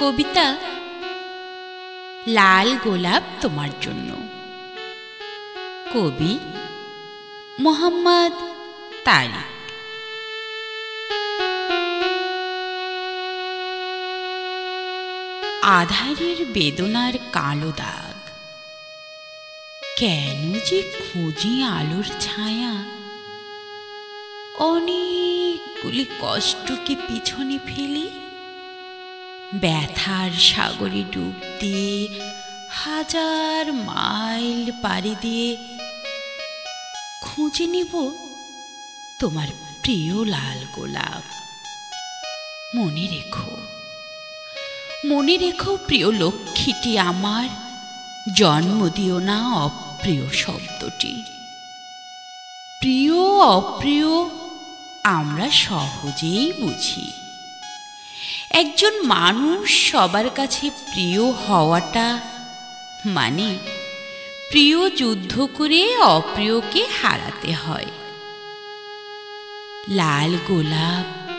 কবিতা লাল গোলাপ তোমার জন্য। কবি মোহাম্মদ তারিক। আধারের বেদনার কালো দাগ। কেন যে খুঁজি আলোর ছায়া। অনেকগুলি কষ্টকে পিছনে ফেলি? ব্যথার সাগরে ডুব দিয়ে, হাজার মাইল পাড়ি দিয়ে, খুঁজে নিব তোমার প্রিয় লাল গোলাপ। মনে রেখো মনে রেখো প্রিয় লক্ষ্মীটি আমার, জন্ম দিও না অপ্রিয় শব্দটি। প্রিয় অপ্রিয় আমরা সহজেই বুঝি। একজন মানুষ সবার কাছে প্রিয় হওয়াটা মানে প্রিয় যুদ্ধ করে অপ্রিয়কে হারাতে হয়। লাল গোলাপ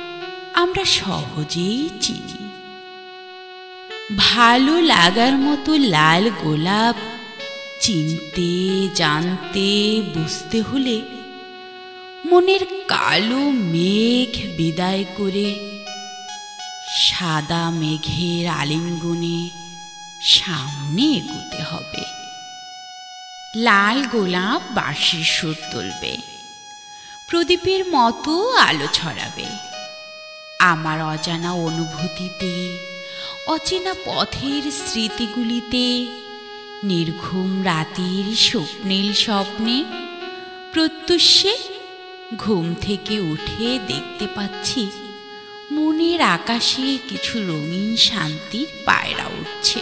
আমরা সহজেই চিনি। ভালো লাগার মতো লাল গোলাপ চিনতে, জানতে, বুঝতে হলে মনের কালো মেঘ বিদায় করে সাদা মেঘের আলিঙ্গনে সামনে এগোতে হবে। লাল গোলাপ বাঁশির সুর তুলবে। প্রদীপের মতো আলো ছড়াবে। আমার অজানা অনুভূতিতে, অচেনা পথের স্মৃতিগুলিতে, নির্ঘুম রাতের স্বপ্নীল স্বপ্নে প্রত্যুষে ঘুম থেকে উঠে দেখতে পাচ্ছি মনের আকাশে কিছু রঙিন শান্তির পায়রা উঠছে।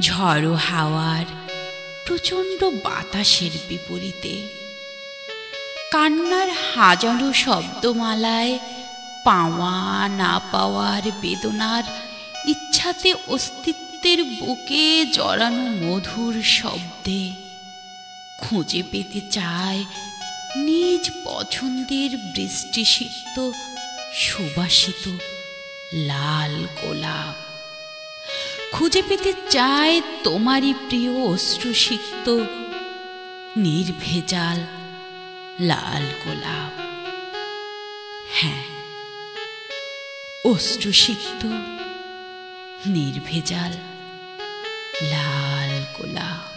ঝড়ো হাওয়ার প্রচণ্ড বাতাসের বিপরীতে কান্নার হাজারো শব্দমালায় পাওয়া না পাওয়ার বেদনার ইচ্ছাতে অস্তিত্বের বুকে জড়ানো মধুর শব্দে খুঁজে পেতে চায় নিজ পছন্দের বৃষ্টিসিক্ত সুবাসিত লাল গোলাপ। খুঁজে পেতে চায় তোমারই প্রিয় অশ্রুসিক্ত, নির্ভেজাল লাল গোলাপ। হ্যাঁ অশ্রুসিক্ত, নির্ভেজাল লাল গোলাপ।